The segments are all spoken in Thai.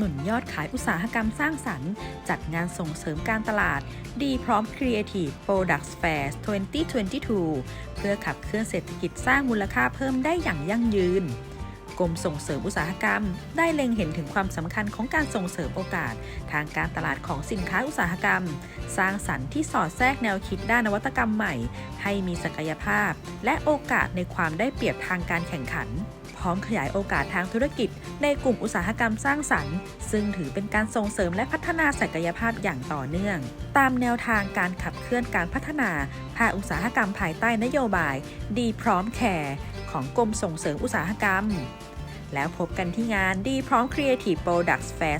นุ่นยอดขายอุตสาหกรรมสร้างสรรค์ จัดงานส่งเสริมการตลาด ดีพร้อม Creative Products Fair 2022 เพื่อขับเคลื่อนเศรษฐกิจสร้างมูลค่าเพิ่มได้อย่างยั่งยืน กรมส่งเสริมอุตสาหกรรม ได้เล็งเห็นถึงความสำคัญของการส่งเสริมโอกาส ทางการตลาดของสินค้าอุตสาหกรรม สร้างสรรค์ที่สอดแทรกแนวคิดด้านนวัตกรรมใหม่ ให้มีศักยภาพ และโอกาสในความได้เปรียบทางการแข่งขันพร้อมขยายโอกาสทางธุรกิจ ในกลุ่มอุตสาหกรรมสร้างสรรค์ ซึ่งถือเป็นการส่งเสริมและพัฒนาศักยภาพอย่างต่อเนื่อง ตามแนวทางการขับเคลื่อนการพัฒนาภาคอุตสาหกรรมภายใต้นโยบาย ดีพร้อมแคร์ของกรมส่งเสริมอุตสาหกรรม แล้วพบกันที่งานดีพร้อม Creative Products Fair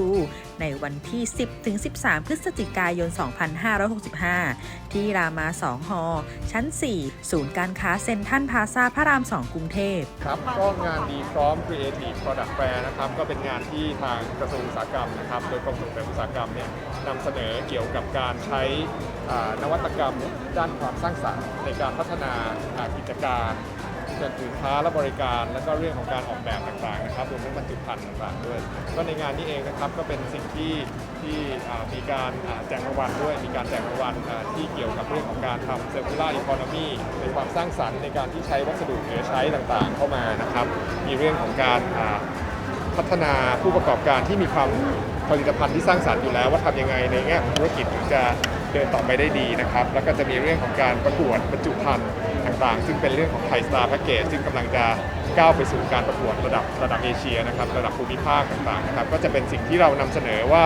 2022 ในวันที่ 10-13 พฤศจิกายน 2565 ที่รามา2ฮอชั้น 4 ศูนย์การค้าเซ็นทรัลพาซาพระราม 2 กรุงเทพครับ ก็งานดีพร้อม Creative Product Fair นะครับ ก็เป็นงานที่ทางกระทรวงอุตสาหกรรมนะครับ โดยกรมส่งเสริมอุตสาหกรรมเนี่ยนำเสนอเกี่ยวกับการใช้นวัตกรรมด้านความสร้างสรรค์ในการพัฒนากิจการ สินค้าและบริการ และก็เรื่องของการออกแบบต่างๆนะครับรวมทั้งบรรจุภัณฑ์ต่างๆด้วย ก็ในงานนี้เองนะครับก็เป็นสิ่งที่ที่มีการแจกรางวัลด้วย มีการแจกรางวัลที่เกี่ยวกับเรื่องของการทำ circular economy ในความสร้างสรรค์ในการที่ใช้วัสดุเหลือใช้ต่างๆ เข้ามานะครับ มีเรื่องของการพัฒนาผู้ประกอบการที่มีความผลิตภัณฑ์ที่สร้างสรรค์อยู่แล้ว ว่าทำยังไงในแง่ของธุรกิจถึงจะเดินต่อไปได้ดีนะครับ แล้วก็จะมีเรื่องของการประกวดบรรจุภัณฑ์ ต่างๆ ซึ่งเป็นเรื่องของไทยสตาร์แพ็กเกจซึ่งกำลังจะก้าวไปสู่การประกวดระดับระดับเอเชียนะครับระดับภูมิภาคต่างๆนะครับก็จะเป็นสิ่งที่เรานำเสนอว่า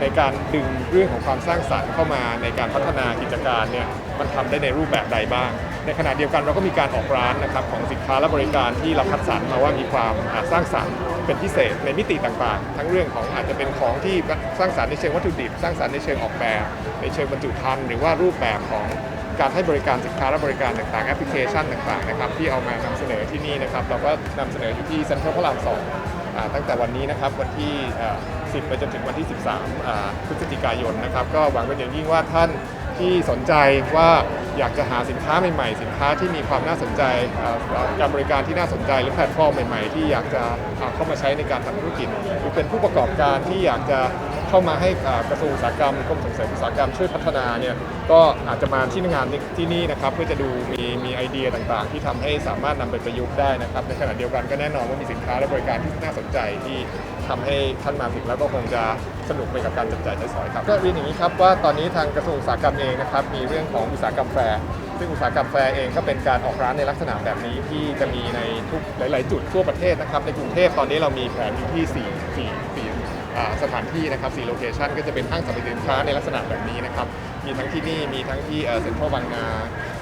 ในการดึงเรื่องของความสร้างสรรค์เข้ามาในการพัฒนากิจการเนี่ยมันทำได้ในรูปแบบใดบ้าง ในขณะเดียวกันเราก็มีการออกร้านนะครับของสินค้าและบริการที่เราคัดสรรมาว่ามีความสร้างสรรค์เป็นพิเศษในมิติต่างๆ ทั้งเรื่องของอาจจะเป็นของที่สร้างสรรค์ในเชิงวัตถุดิบ สร้างสรรค์ในเชิงออกแบบ ในเชิงบรรจุภัณฑ์หรือว่ารูปแบบของ การให้บริการสินค้าและบริการต่างๆ แอปพลิเคชันต่างๆนะครับที่เอามานำเสนอที่นี่นะครับเราก็นำเสนออยู่ที่เซ็นทรัลพระรามสองตั้งแต่วันนี้นะครับวันที่ 10 ไปจนถึงวันที่ 13พฤศจิกายนนะครับก็หวังเป็นอย่างยิ่งว่าท่านที่สนใจว่าอยากจะหาสินค้าใหม่ๆ สินค้าที่มีความน่าสนใจการบริการที่น่าสนใจหรือแพลตฟอร์มใหม่ๆ ที่อยากจะเข้ามาใช้ในการทำธุรกิจ หรือเป็นผู้ประกอบการที่อยากจะ เข้ามาให้กระทรวงอุตสาหกรรมกรมส่งเสริมอุตสาหกรรมช่วยพัฒนาเนี่ยก็อาจจะมาที่งานที่นี่นะครับเพื่อจะดูมีมีไอเดียต่างๆ ที่ทำให้สามารถนำไปประยุกต์ได้นะครับในขณะเดียวกันก็แน่นอนว่ามีสินค้าและบริการที่น่าสนใจที่ทำให้ท่านมาถึงแล้วก็คงจะสนุกไปกับการจับจ่ายใช้สอยครับก็เรียนอย่างนี้ครับว่าตอนนี้ทางกระทรวงอุตสาหกรรมเองนะครับมีเรื่องของอุตสาหกรรมแฟร์ซึ่งอุตสาหกรรมแฟร์เองก็เป็นการออกร้านในลักษณะแบบนี้ที่จะมีในทุกหลาย ๆ จุดทั่วประเทศนะครับในกรุงเทพตอนนี้เรามีแผนอยู่ที่4 4 สถานที่นะครับ4โลเคชันก็จะเป็นห้างสรรพสินค้าในลักษณะแบบนี้นะครับ มีทั้งที่นี่ มีทั้งที่เซ็นทรัลบางนา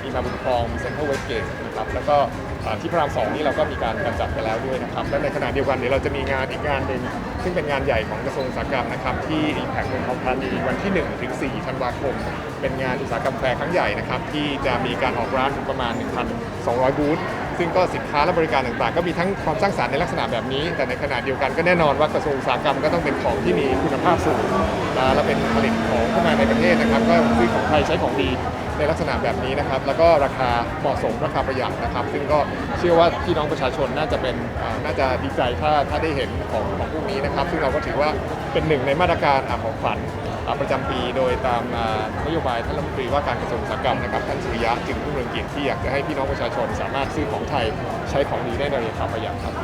มีมาบุญครอง มีเซ็นทรัลเวสเกตนะครับ แล้วก็ที่พระรามสองนี่เราก็มีการการจัดไปแล้วด้วยนะครับ และในขณะเดียวกันเดี๋ยวเราจะมีงานอีกงานหนึ่งซึ่งเป็นงานใหญ่ของกระทรวงอุตสาหกรรมนะครับที่แพคเมืองทองธานีวันที่1ถึง4ธันวาคม เป็นงานอุตสาหกรรมแฟร์ครั้งใหญ่นะครับที่จะมีการออกร้านถึงประมาณ 1,200 บูธ ซึ่งก็สินค้าและบริการต่างๆ ก็มีทั้งความสร้างสรรค์ในลักษณะแบบนี้ แต่ในขณะเดียวกันก็แน่นอนว่ากระทรวงอุตสาหกรรมก็ต้องเป็นของที่มีคุณภาพสูงและเป็นผลิตของเข้ามาในประเทศนะครับ ก็ซื้อของไทยใช้ของดีในลักษณะแบบนี้นะครับ แล้วก็ราคาเหมาะสมราคาประหยัดนะครับ ซึ่งก็เชื่อว่าพี่น้องประชาชนน่าจะเป็นน่าจะดีใจถ้าถ้าได้เห็นของของพวกนี้นะครับ ซึ่งเราก็ถือว่าเป็นหนึ่งในมาตรการอของขวัญประจำปีโดยตามนโยบายท่านรัฐมนตรีว่าการกระทรวงอุตสาหกรรมนะครับท่านสุริยะจึงรุ่งเรืองกิจที่อยากจะให้พี่น้องประชาชนสามารถซื้อของไทยใช้ของดีได้ในราคาประหยัดครับ